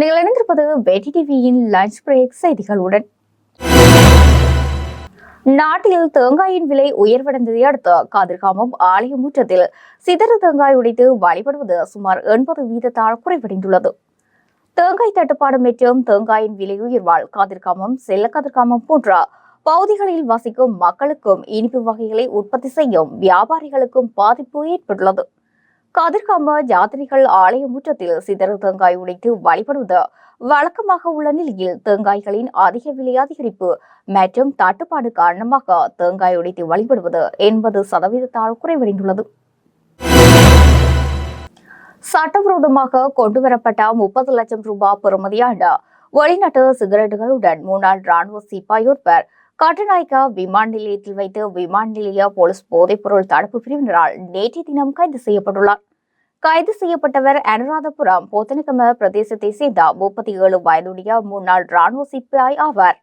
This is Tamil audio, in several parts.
நீங்கள் இணைந்திருப்பது வெட்டி டிவியின் லஞ்ச் பிரேக் செய்திகளுடன். நாட்டில் தேங்காயின் விலை உயர்வடைந்ததை அடுத்து காதிர்காமம் ஆலய முற்றத்தில் சிதறு தேங்காய் உடைத்து வழிபடுவது சுமார் எண்பது வீதத்தால் குறைவடைந்துள்ளது. தேங்காய் தட்டுப்பாடு மற்றும் தேங்காயின் விலை உயர்வால் காதிர்காமம் செல்ல கதிர்காமம் போன்ற பகுதிகளில் வசிக்கும் மக்களுக்கும் இனிப்பு வகைகளை உற்பத்தி செய்யும் வியாபாரிகளுக்கும் பாதிப்பு ஏற்பட்டுள்ளது. கதிர்காம யாத்திரிகள் ஆலய முற்றத்தில் சிதறு தேங்காய் உடைத்து வழிபடுவது வழக்கமாக உள்ள நிலையில் தேங்காய்களின் அதிக விலை அதிகரிப்பு மற்றும் தட்டுப்பாடு காரணமாக தேங்காய் உடைத்து வழிபடுவது எண்பது சதவீதத்தால் குறைவடைந்துள்ளது. சட்டவிரோதமாக கொண்டுவரப்பட்ட முப்பது லட்சம் ரூபாய் பெறுமதியான வெளிநாட்டு சிகரெட்டுகளுடன் முன்னாள் ராணுவ சிப்பாய் கட்டுநாயக்கா விமான நிலையத்தில் வைத்து விமான நிலைய போலீஸ் போதைப்பொருள் தடுப்பு பிரிவினரால் நேற்றைய தினம் கைது செய்யப்பட்டுள்ளார். கைது செய்யப்பட்டவர் அனுராதபுரம் போத்தனகம பிரதேசத்தை சேர்ந்த முப்பத்தி ஏழு வயதுடைய முன்னாள் ராணுவ சிப்பாய் ஆவார்.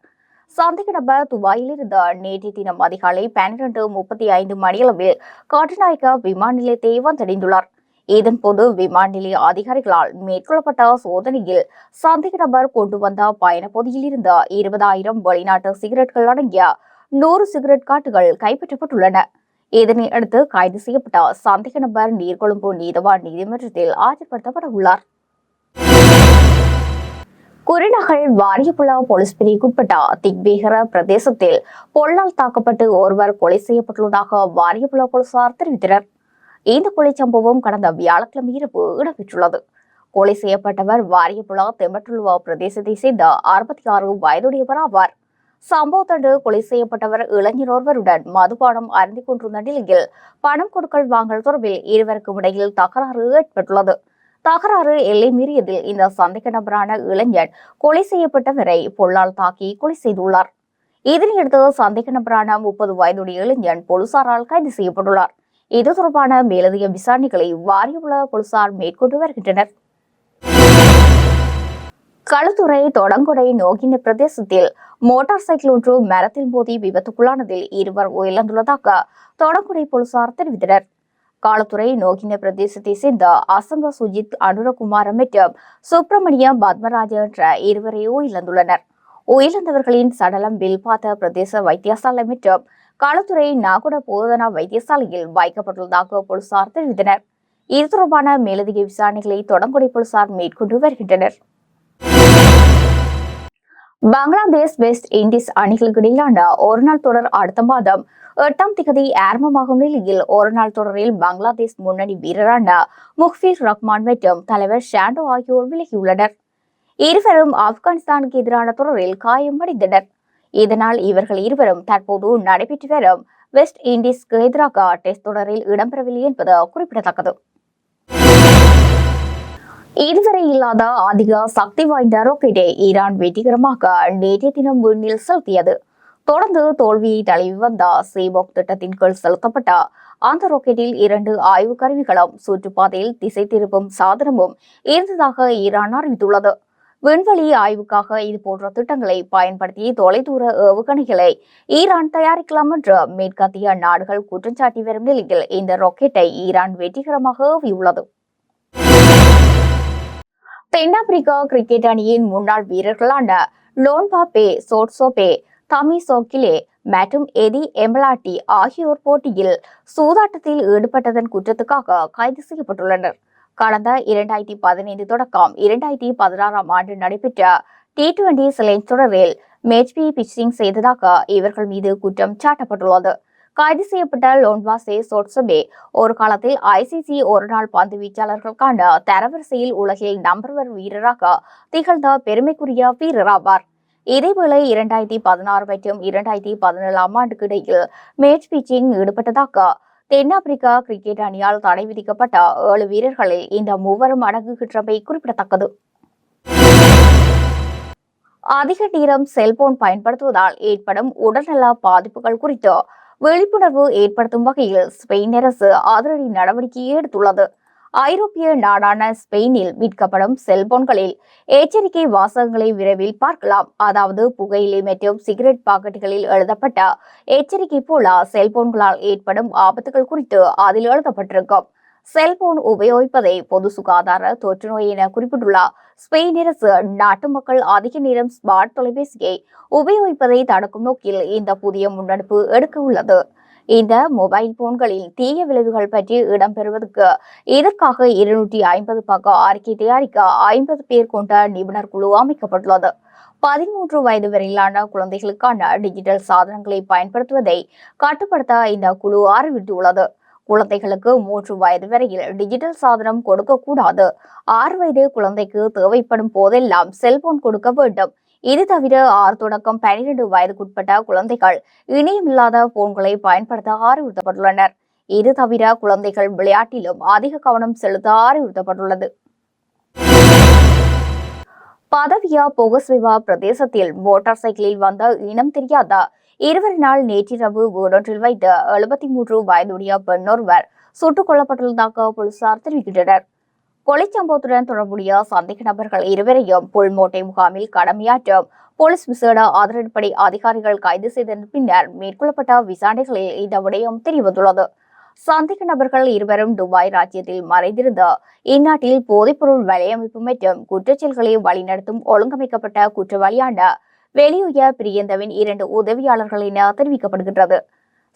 சந்தேக நபர் துபாயிலிருந்து நேற்றைய தினம் அதிகாலை பன்னிரண்டு முப்பத்தி ஐந்து மணியளவில் காட்டுநாயக்கா விமான நிலையத்தை வந்தடைந்துள்ளார். இதன்போது விமான நிலைய அதிகாரிகளால் மேற்கொள்ளப்பட்ட சோதனையில் சந்தேக நபர் கொண்டு வந்த பயணப்பகுதியில் இருந்த இருபதாயிரம் வெளிநாட்டு சிகரெட்கள் அடங்கிய நூறு சிகரெட் காட்டுகள் கைப்பற்றப்பட்டுள்ளன. இதனை அடுத்து கைது செய்யப்பட்ட சந்தேக நபர் நீர்கொழும்பு நீதவான் நீதிமன்றத்தில் ஆஜர்படுத்தப்பட உள்ளார். குருநகல் வாரியப்புல போலீஸ் பிரிவுக்குட்பட்ட திக்பேகர பிரதேசத்தில் பொல்லால் தாக்கப்பட்டு ஒருவர் கொலை செய்யப்பட்டுள்ளதாக வாரியபுலா போலீசார் தெரிவித்தனர். இந்த கொலை சம்பவம் கடந்த வியாழக்கிழமை இரவு இடம்பெற்றுள்ளது. கொலை செய்யப்பட்டவர் வாரியபுலா தெம்பட்டுழுவா பிரதேசத்தை சேர்ந்த அறுபத்தி ஆறு வயதுடையவர் ஆவார். சம்பவத்தன்று கொலை செய்யப்பட்டவர் இளைஞர் ஒருவருடன் மதுபானம் அருந்தி கொண்டிருந்த நிலையில் பணம் கொடுக்கல் வாங்கல் தொடர்பில் இருவருக்கும் இடையில் தகராறு ஏற்பட்டுள்ளது. தகராறு எல்லை மீறியதில் இந்த சந்தேக நபரான இளைஞன் கொலை செய்யப்பட்டவரை பொல்லால் தாக்கி கொலை செய்துள்ளார். இதனையடுத்து சந்தேக நபரான முப்பது வயதுடைய இளைஞன் போலீசாரால் கைது செய்யப்பட்டுள்ளார். இது தொடர்பான மேலதிக விசாரணைகளை உலக போலீசார் மேற்கொண்டு வருகின்றனர். களுத்துறை தொடங்குடை நோகின பிரதேசத்தில் மோட்டார் சைக்கிள் ஒன்று மரத்தில் மோதி விபத்துக்குள்ளானதில் இருவர் உயிரிழந்துள்ளதாக தொடங்குடை போலீசார் தெரிவித்தனர். காலத்துறை நோகின பிரதேசத்தை சேர்ந்த அசங்க சுஜித் அனுரகுமார் மற்றும் சுப்பிரமணியம் பத்மராஜ் என்ற இருவரை உயிரிழந்துள்ளனர். உயிரிழந்தவர்களின் சடலம் வில்பாத்த பிரதேச வைத்தியசாலை மற்றும் களத்துறை நாகுட போதனா வைத்தியசாலையில் வைக்கப்பட்டுள்ளதாக போலீசார் தெரிவித்தனர். இது தொடர்பான மேலதிக விசாரணைகளை தொடங்குடி போலீசார் மேற்கொண்டு வருகின்றனர். பங்களாதேஷ் வெஸ்ட் இண்டீஸ் அணிகளுக்கு இடையிலான ஒருநாள் தொடர் அடுத்த மாதம் எட்டாம் திகதி ஆரம்பமாகும் நிலையில் ஒருநாள் தொடரில் பங்களாதேஷ் முன்னணி வீரரான முஹ்பீர் ரஹ்மான் மற்றும் தலைவர் ஷாண்டோ ஆகியோர் விலகியுள்ளனர். இருவரும் ஆப்கானிஸ்தானுக்கு எதிரான தொடரில் காயமடைந்தனர். இதனால் இவர்கள் இருவரும் தற்போது நடைபெற்று வரும் வெஸ்ட் இண்டீஸ்க்கு எதிராக டெஸ்ட் தொடரில் இடம்பெறவில்லை என்பது குறிப்பிடத்தக்கது. இதுவரை இல்லாத அதிக சக்தி வாய்ந்த ராக்கெட்டை ஈரான் வெற்றிகரமாக நேற்றைய தினம் விண்ணில் செலுத்தியது. தொடர்ந்து தோல்வியை தழுவி வந்த சேபாக் திட்டத்தின் கீழ் செலுத்தப்பட்ட அந்த ராக்கெட்டில் இரண்டு ஆய்வு கருவிகளும் சுற்றுப்பாதையில் திசை திருப்பும் சாதனமும் இருந்ததாக ஈரான் அறிவித்துள்ளது. விண்வெளி ஆய்வுக்காக இது போன்ற திட்டங்களை பயன்படுத்தி தொலைதூர ஏவுகணைகளை ஈரான் தயாரிக்கலாம் என்று மேற்கத்திய நாடுகள் குற்றம் சாட்டி வரும் நிலையில் இந்த ராக்கெட்டை ஈரான் வெற்றிகரமாக ஏவியுள்ளது. தென்னாப்பிரிக்கா கிரிக்கெட் அணியின் முன்னாள் வீரர்களான லோன்பாபே சோட்சோபே தமி சோக்கிலே மற்றும் எதி எம்பலாட்டி ஆகியோர் போட்டியில் சூதாட்டத்தில் ஈடுபட்டதன் குற்றத்துக்காக கைது செய்யப்பட்டுள்ளனர். கடந்த இரண்டாயிரத்தி பதினைந்து தொடக்கம். இரண்டாயிரத்தி பதினாறாம் ஆண்டு நடைபெற்ற டி டுவெண்டி சிலைன் தொடரில் மேட்ச்பி பிச்சிங் செய்ததாக இவர்கள் மீது குற்றம் சாட்டப்பட்டுள்ளது. கைது செய்யப்பட்ட லோன்வாசே சோட்சபே ஒரு காலத்தில் ஐசிசி ஒருநாள் பந்து வீச்சாளர்களுக்கான தரவரிசையில் உலகில் நம்பர் ஒன் வீரராக திகழ்ந்த பெருமைக்குரிய வீரர் ஆவார். இதேவேளை இரண்டாயிரத்தி பதினாறு மற்றும் இரண்டாயிரத்தி பதினேழாம் ஆண்டுக்கு இடையில் மேட்ச் பிச்சிங் ஈடுபட்டதாக தென்னாப்பிரிக்கா கிரிக்கெட் அணியால் தடை விதிக்கப்பட்ட ஏழு வீரர்களில் இந்த மூவரும் அடங்குகின்றமை குறிப்பிடத்தக்கது. அதிக நேரம் செல்போன் பயன்படுத்துவதால் ஏற்படும் உடல்நல பாதிப்புகள் குறித்து விழிப்புணர்வு ஏற்படுத்தும் வகையில் ஸ்பெயின் அரசு அதிரடி நடவடிக்கையை எடுத்துள்ளது. ஐரோப்பிய நாடான ஸ்பெயினில் மீட்கப்படும் செல்போன்களில் எச்சரிக்கை வாசகங்களை விரைவில் பார்க்கலாம். அதாவது புகையிலை மற்றும் சிகரெட் பாக்கெட்டுகளில் எழுதப்பட்ட எச்சரிக்கை போல செல்போன்களால் ஏற்படும் ஆபத்துகள் குறித்து அதில் எழுதப்பட்டிருக்கும். செல்போன் உபயோகிப்பதை பொது சுகாதார தொற்றுநோய் என குறிப்பிட்டுள்ள ஸ்பெயின் அரசு நாட்டு மக்கள் அதிக நேரம் ஸ்மார்ட் தொலைபேசியை உபயோகிப்பதை தடுக்கும் நோக்கில் இந்த புதிய முன்னெடுப்பு எடுக்க உள்ளது. இந்த மொபைல் போன்களில் தீய விளைவுகள் பற்றி இடம்பெறுவதற்கு இதற்காக இருநூற்றி ஐம்பது பக்க அறிக்கை தயாரிக்க ஐம்பது பேர் கொண்ட நிபுணர் குழு அமைக்கப்பட்டுள்ளது. பதிமூன்று வயது வரையிலான குழந்தைகளுக்கான டிஜிட்டல் சாதனங்களை பயன்படுத்துவதை கட்டுப்படுத்த இந்த குழு அறிவித்துள்ளது. குழந்தைகளுக்கு மூன்று வயது வரையில் டிஜிட்டல் சாதனம் கொடுக்கக்கூடாது. ஆறு வயது குழந்தைக்கு தேவைப்படும் போதெல்லாம் செல்போன் கொடுக்க வேண்டும். இது தவிர ஆறு தொடக்கம் பனிரெண்டு வயதுக்குட்பட்ட குழந்தைகள் இணையமில்லாத போன்களை பயன்படுத்த அறிவுறுத்தப்பட்டுள்ளனர். இது தவிர குழந்தைகள் விளையாட்டிலும் அதிக கவனம் செலுத்த அறிவுறுத்தப்பட்டுள்ளது. பதவியா பொகஸ்விவா பிரதேசத்தில் மோட்டார் சைக்கிளில் வந்த இனம் தெரியாத இருவரினால் நேற்றிரவு வீடொன்றில் வைத்து எழுபத்தி மூன்று வயதுடைய பெண்ணொருவர் சுட்டுக் கொல்லப்பட்டுள்ளதாக போலீசார் தெரிவிக்கின்றனர். கொலை சம்பவத்துடன் தொடர்புடைய சந்தேக நபர்கள் இருவரையும் புல்மோட்டை முகாமில் கடமையாற்றும் போலீஸ் விசேட ஆதரவுப்படை அதிகாரிகள் கைது செய்ததன் பின்னர் மேற்கொள்ளப்பட்ட விசாரணைகளில் இந்த விடயம் தெரிவந்துள்ளது. சந்தேக நபர்கள் இருவரும் துபாய் ராஜ்யத்தில் மறைந்திருந்த இந்நாட்டில் போதைப்பொருள் வலையமைப்பு மற்றும் குற்றச்செயல்களை வழிநடத்தும் ஒழுங்கமைக்கப்பட்ட குற்றவாளியான வெளியுய பிரியந்தவின் இரண்டு உதவியாளர்கள் என தெரிவிக்கப்படுகின்றது.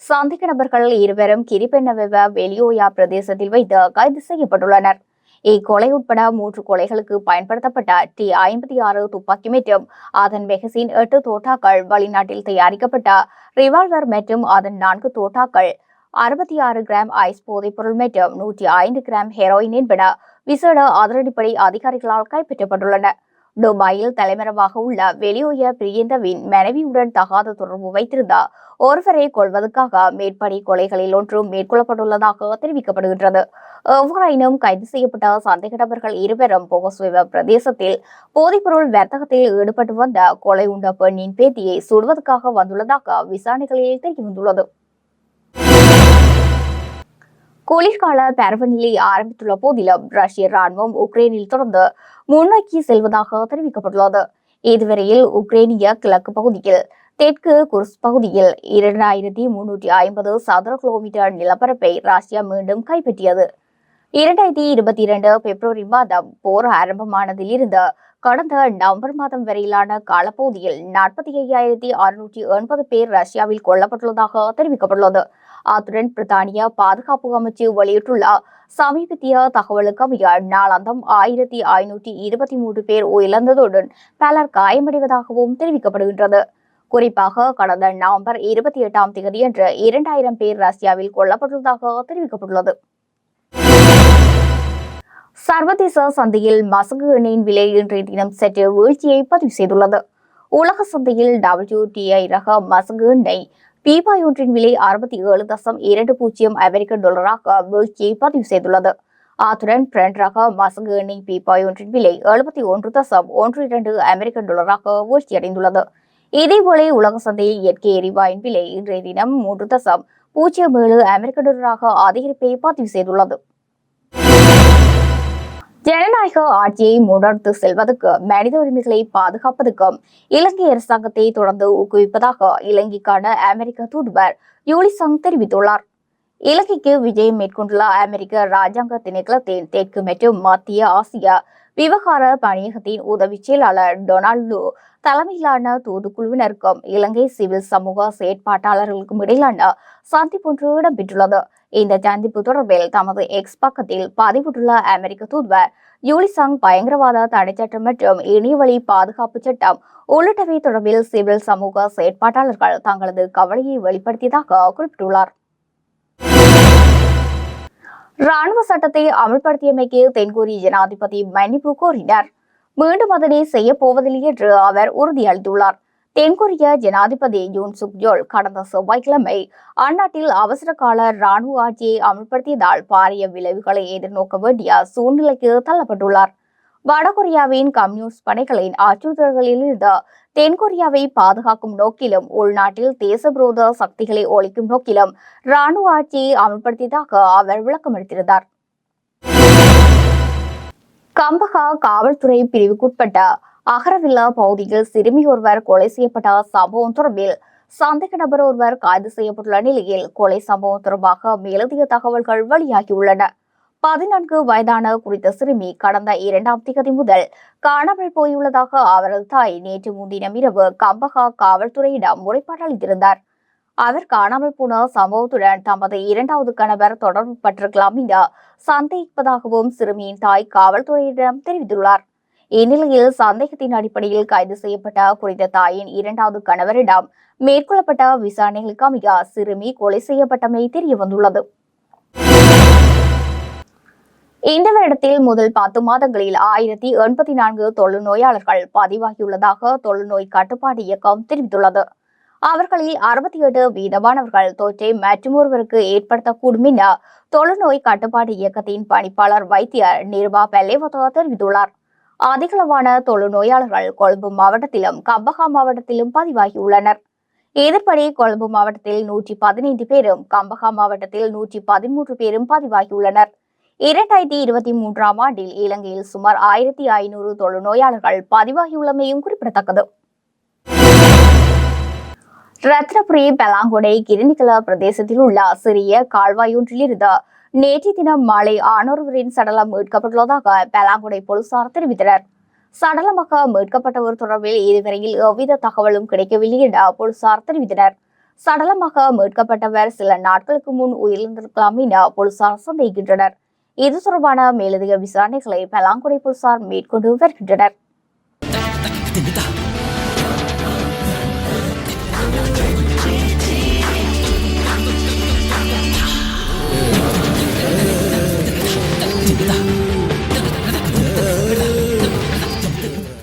சந்தேக நபர்கள் இருவரும் கிரிபெண்ணவெவ வெளியோயா பிரதேசத்தில் வைத்து கைது செய்யப்பட்டுள்ளனர். இக்கொலை உட்பட மூன்று கொலைகளுக்கு பயன்படுத்தப்பட்ட டி ஐம்பத்தி ஆறு துப்பாக்கி மற்றும் அதன் மெகசின் எட்டு தோட்டாக்கள் வெளிநாட்டில் தயாரிக்கப்பட்ட ரிவால்வர் மற்றும் அதன் நான்கு தோட்டாக்கள் அறுபத்தி ஆறு கிராம் ஐஸ் போதைப்பொருள் மற்றும் நூற்றி ஐந்து கிராம் ஹெரோயின் என்பன விசேட அதிரடிப்படை அதிகாரிகளால் கைப்பற்றப்பட்டுள்ளன. துபாயில் தலைமறைவாக உள்ள வெளியுய பிரியந்தவின் மனைவியுடன் தகாத தொடர்பு வைத்திருந்த ஒருவரை கொள்வதற்காக மேற்படி கொலைகளில் ஒன்றும் மேற்கொள்ளப்பட்டுள்ளதாக தெரிவிக்கப்படுகின்றது. எவ்வாறாயினும் கைது செய்யப்பட்ட சந்தேக நபர்கள் இருவரும் போகஸ்வேவ பிரதேசத்தில் போதைப்பொருள் வர்த்தகத்தில் ஈடுபட்டு வந்த கொலை உண்ட பெண்ணின் பேத்தியை சுடுவதற்காக வந்துள்ளதாக விசாரணைகளில் தெரியவந்துள்ளது. குளிர்கால பருவநிலை ஆரம்பித்துள்ள போதிலும் ரஷ்ய ராணுவம் உக்ரைனில் தொடர்ந்து முன்னோக்கி செல்வதாக தெரிவிக்கப்பட்டுள்ளது. இதுவரையில் உக்ரைனிய கிழக்கு பகுதியில் தெற்கு குர்ஸ் பகுதியில் இரண்டாயிரத்தி முன்னூற்றி ஐம்பது சதுர கிலோமீட்டர் நிலப்பரப்பை ரஷ்யா மீண்டும் கைப்பற்றியது. இரண்டாயிரத்தி இருபத்தி இரண்டு பிப்ரவரி மாதம் போர் ஆரம்பமானதில் இருந்து கடந்த நவம்பர் மாதம் வரையிலான காலப்பகுதியில் நாற்பத்தி ஐயாயிரத்தி அறுநூற்றி எண்பது பேர் ரஷ்யாவில் கொல்லப்பட்டுள்ளதாக தெரிவிக்கப்பட்டுள்ளது. அத்துடன் பிரித்தானிய பாதுகாப்பு அமைச்சு வெளியிட்டுள்ள சமீபத்திய தகவலுக்கு அமைய நாளாந்தம் ஆயிரத்தி ஐநூற்றி இருபத்தி மூன்று பேர் உயிரிழந்ததுடன் பலர் காயமடைவதாகவும் தெரிவிக்கப்படுகின்றது. குறிப்பாக கடந்த நவம்பர் இருபத்தி எட்டாம் தேதியன்று இரண்டாயிரம் பேர் ரஷ்யாவில் கொல்லப்பட்டுள்ளதாக தெரிவிக்கப்பட்டுள்ளது. சர்வதேச சந்தையில் மசகு எண்ணெயின் விலை இன்றைய தினம் சற்று வீழ்ச்சியை பதிவு செய்துள்ளது. உலக சந்தையில் டபிள்யூடிஐ ரக மசகு எண்ணெய் பீபாய் ஒன்றின் விலை அறுபத்தி ஏழு தசம் இரண்டு பூஜ்ஜியம் அமெரிக்க டாலராக வீழ்ச்சியை பதிவு செய்துள்ளது. அத்துடன் பிரெண்ட் ரக மசகு எண்ணெய் பீப்பாய் ஒன்றின் விலை எழுபத்தி ஒன்று தசம் ஒன்று இரண்டு அமெரிக்க டாலராக வீழ்ச்சியடைந்துள்ளது. இதேபோல உலக சந்தையில் இயற்கை எரிவாயின் விலை இன்றைய தினம் மூன்று தசம் பூஜ்ஜியம் ஏழு அமெரிக்க டாலராக அதிகரிப்பை பதிவு செய்துள்ளது. ஜனநாயக ஆட்சியை முன்னெடுத்து செல்வதற்கு மனித உரிமைகளை பாதுகாப்பதற்கும் இலங்கை அரசாங்கத்தை தொடர்ந்து ஊக்குவிப்பதாக இலங்கைக்கான அமெரிக்க தூதுவர் யூலிசங் தெரிவித்துள்ளார். இலங்கைக்கு விஜயம் மேற்கொண்டுள்ள அமெரிக்க ராஜாங்க திணைக்களத்தின் தெற்கு மற்றும் மத்திய ஆசியா விவகார பணியகத்தின் உதவி செயலாளர் டொனால்டு தலைமையிலான தூதுக்குழுவினருக்கும் இலங்கை சிவில் சமூக செயற்பாட்டாளர்களுக்கும் இடையிலான சந்திப்பொன்று இடம்பெற்றுள்ளது. இந்த சந்திப்பு தொடர்பில் தமது எக்ஸ் பக்கத்தில் பதிவிட்டுள்ள அமெரிக்க தூதுவர் யூலிசாங் பயங்கரவாத தடைச்சட்டம் மற்றும் இணையவழி பாதுகாப்பு சட்டம் உள்ளிட்டவை தொடர்பில் சிவில் சமூக செயற்பாட்டாளர்கள் தங்களது கவலையை வெளிப்படுத்தியதாக குறிப்பிட்டுள்ளார். ராணுவ சட்டத்தை அமல்படுத்தியமைக்கு தென்கொரிய ஜனாதிபதி மன்னிப்பு கோரினார். மீண்டும் அதனை செய்ய போவதில்லை என்று அவர் உறுதியளித்துள்ளார். தென்கொரிய ஜனாதிபதி யூன் சுக்யோல் கடந்த செவ்வாய்க்கிழமை அந்நாட்டில் அவசர கால ராணுவ ஆட்சியை அமல்படுத்தியதால் பாரிய விளைவுகளை எதிர்நோக்க வேண்டிய சூழ்நிலைக்கு தள்ளப்பட்டுள்ளார். வடகொரியாவின் கம்யூனிஸ்ட் படைகளின் அச்சுறுத்தல்களில் இருந்து தென்கொரியாவை பாதுகாக்கும் நோக்கிலும் உள்நாட்டில் தேசவிரோத சக்திகளை ஒழிக்கும் நோக்கிலும் ராணுவ ஆட்சியை அமல்படுத்தியதாக அவர் விளக்கமளித்திருந்தார். கம்பகா காவல்துறை பிரிவுக்குட்பட்ட அகரவில்லா பகுதியில் சிறுமி ஒருவர் கொலை செய்யப்பட்ட சம்பவம் தொடர்பில் சந்தேக நபர் ஒருவர் கைது செய்யப்பட்டுள்ள நிலையில் கொலை சம்பவம் தொடர்பாக மேலதிக தகவல்கள் வெளியாகியுள்ளன. பதினான்கு வயதான குறித்த சிறுமி கடந்த இரண்டாம் திகதி முதல் காணாமல் போயுள்ளதாக அவரது தாய் நேற்று முன்தினம் இரவு கம்பகா காவல்துறையிடம் முறைப்பாடு அளித்திருந்தார். அவர் காணாமல் போன சம்பவத்துடன் தமது இரண்டாவது கணவர் தொடர்பு பட்டிருக்கலாம் என சந்தேகிப்பதாகவும் சிறுமியின் தாய் காவல்துறையிடம் தெரிவித்துள்ளார். இந்நிலையில் சந்தேகத்தின் அடிப்படையில் கைது செய்யப்பட்ட குறித்த தாயின் இரண்டாவது கணவரிடம் மேற்கொள்ளப்பட்ட விசாரணைகளுக்கு அமைய சிறுமி கொலை செய்யப்பட்டமை தெரியவந்துள்ளது. இந்த வருடத்தில் முதல் பத்து மாதங்களில் ஆயிரத்தி எண்பத்தி நான்கு தொழுநோயாளர்கள் பதிவாகியுள்ளதாக தொழுநோய் கட்டுப்பாடு இயக்கம் தெரிவித்துள்ளது. அவர்களில் அறுபத்தி எட்டு வீதமானவர்கள் தொற்றை மற்றொருவருக்கு ஏற்படுத்தக்கூடும் என தொழுநோய் கட்டுப்பாடு இயக்கத்தின் பணிப்பாளர் வைத்தியர் நிர்வா பெல்லேவதா தெரிவித்துள்ளார். அதிகளவான தொழுநோயாளர்கள் கொழும்பு மாவட்டத்திலும் கம்பகா மாவட்டத்திலும் பதிவாகியுள்ளனர். இதன்படி கொழும்பு மாவட்டத்தில் நூற்றி பதினைந்து பேரும் கம்பகா மாவட்டத்தில் நூற்றி பதிமூன்று பேரும் பதிவாகியுள்ளனர். இரண்டாயிரத்தி இருபத்தி மூன்றாம் ஆண்டில் இலங்கையில் சுமார் ஆயிரத்தி ஐநூறு தொழுநோயாளர்கள் பதிவாகியுள்ளமையும் குறிப்பிடத்தக்கது. ரத்னபுரி பெலாங்கொடை கிரிநிகல பிரதேசத்தில் உள்ள சிறிய கால்வாயொன்றிலிருந்து நேற்று தினம் மாலை ஆனொருவரின் சடலம் மீட்கப்பட்டுள்ளதாக பெலாங்கொடை போலீசார் தெரிவித்தனர். சடலமாக மீட்கப்பட்டவர் தொடர்பில் இதுவரையில் எவ்வித தகவலும் கிடைக்கவில்லை என போலீசார் தெரிவித்தனர். சடலமாக மீட்கப்பட்டவர் சில நாட்களுக்கு முன் உயிரிழந்திருக்கலாம் என போலீசார் சந்தேகிக்கின்றனர். இது தொடர்பான மேலதிக விசாரணைகளை பலாங்குடை போலீசார் மேற்கொண்டு வருகின்றனர்.